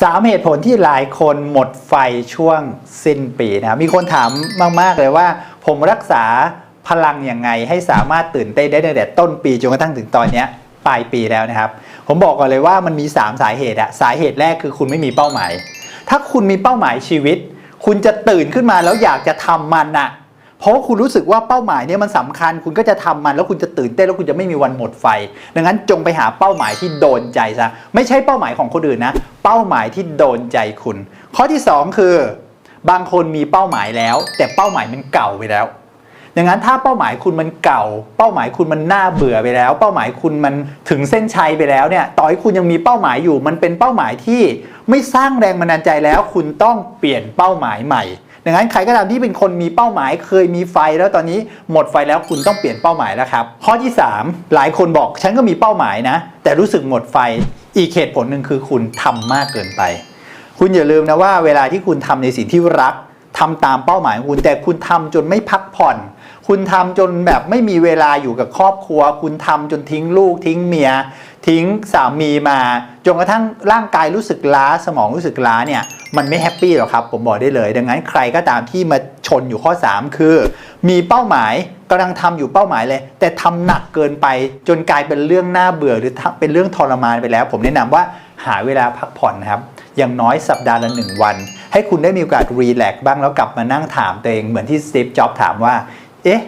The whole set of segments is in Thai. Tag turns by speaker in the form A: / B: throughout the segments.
A: สามเหตุผลที่หลายคนหมดไฟช่วงสิ้นปีนะครับมีคนถามมาก ๆ เลยว่า ผมรักษาพลังยังไงให้สามารถตื่นเต้นได้ตั้งแต่ต้นปีจนกระทั่งถึงตอนนี้ปลายปีแล้วนะครับ ผมบอกก่อนเลยว่ามันมี 3 สาเหตุอะสาเหตุแรกคือคุณไม่มีเป้าหมาย ถ้าคุณมีเป้าหมายชีวิต คุณจะตื่นขึ้นมาแล้วอยากจะทำมันอะเพราะคุณรู้สึกว่าเป้าหมายเนี่ยมันสำคัญ คุณก็จะทำมันแล้วคุณจะตื่นเต้นแล้วคุณจะไม่มีวันหมดไฟ ดังนั้นจงไปหาเป้าหมายที่โดนใจซะไม่ใช่เป้าหมายของคนอื่นนะ เป้าหมายที่โดนใจคุณ ข้อที่สองคือ บางคนมีเป้าหมายแล้ว แต่เป้าหมายมันเก่าไปแล้วดังนั้นถ้าเป้าหมายคุณมันเก่า เป้าหมายคุณมันน่าเบื่อไปแล้ว เป้าหมายคุณมันถึงเส้นชัยไปแล้วเนี่ยต่อให้คุณยังมีเป้าหมายอยู่ มันเป็นเป้าหมายที่ไม่สร้างแรงบันดาลใจแล้ว คุณต้องเปลี่ยนเป้าหมายใหม่ดังนั้นใครก็ตามที่เป็นคนมีเป้าหมาย เคยมีไฟแล้วตอนนี้หมดไฟแล้วคุณต้องเปลี่ยนเป้าหมายแล้วครับข้อที่ 3 หลายคนบอกฉันก็มีเป้าหมายนะ แต่รู้สึกหมดไฟ อีกเหตุผลหนึ่งคือคุณทำมากเกินไป คุณอย่าลืมนะว่าเวลาที่คุณทำในสิ่งที่รักทำตามเป้าหมายของคุณแต่คุณทำจนไม่พักผ่อน คุณทำจนแบบไม่มีเวลาอยู่กับครอบครัว คุณทำจนทิ้งลูก ทิ้งเมีย ทิ้งสามีมาจนกระทั่งร่างกายรู้สึกล้าสมองรู้สึกล้าเนี่ยมันไม่แฮปปี้หรอกครับผมบอกได้เลย ดังนั้นใครก็ตามที่มา นอยู่ข้อ 3 คือ มีเป้าหมายกำลังทำอยู่เป้าหมายเลย แต่ทำหนักเกินไปจนกลายเป็นเรื่องน่าเบื่อหรือเป็นเรื่องทรมานไปแล้ว ผมแนะนำว่าหาเวลาพักผ่อนนะครับอย่างน้อยสัปดาห์ละหนึ่งวัน ให้คุณได้มีโอกาสรีแลกซ์บ้างแล้วกลับมานั่งถามตัวเองเหมือนที่สตีฟจ็อบถามว่า เอ๊ะ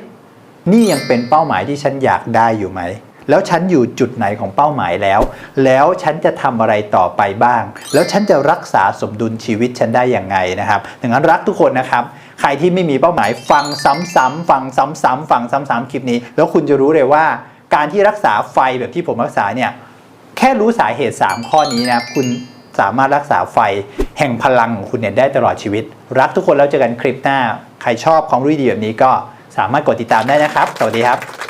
A: นี่ยังเป็นเป้าหมายที่ฉันอยากได้อยู่ไหม แล้วฉันอยู่จุดไหนของเป้าหมายแล้ว แล้วฉันจะทำอะไรต่อไปบ้าง แล้วฉันจะรักษาสมดุลชีวิตฉันได้อย่างไงนะครับ ดังนั้นรักทุกคนนะครับ ใครที่ไม่มีเป้าหมายฟังซ้ำๆฟังซ้ำๆฟังซ้ำๆคลิปนี้ แล้วคุณจะรู้เลยว่า การที่รักษาไฟแบบที่ผมรักษาเนี่ยแค่รู้สาเหตุ 3 ข้อนี้นะคุณสามารถรักษาไฟแห่งพลังของคุณเนี่ยได้ตลอดชีวิต รักทุกคนแล้วเจอกันคลิปหน้า ใครชอบความรู้ดีๆแบบนี้ก็สามารถกดติดตามได้นะครับ สวัสดีครับ